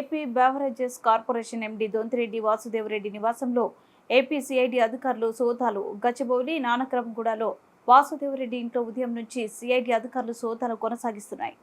AP beverages corporation MD Dontireddy Vasudevareddy నివాసంలో AP CID అధికారులు సోదాలు గచ్చబౌలి నానక్రమంగూడలో వాసుదేవరెడ్డి ఇంట్లో ఉదయం నుంచి సిఐడి అధికారులు సోదాలు కొనసాగిస్తున్నాయి.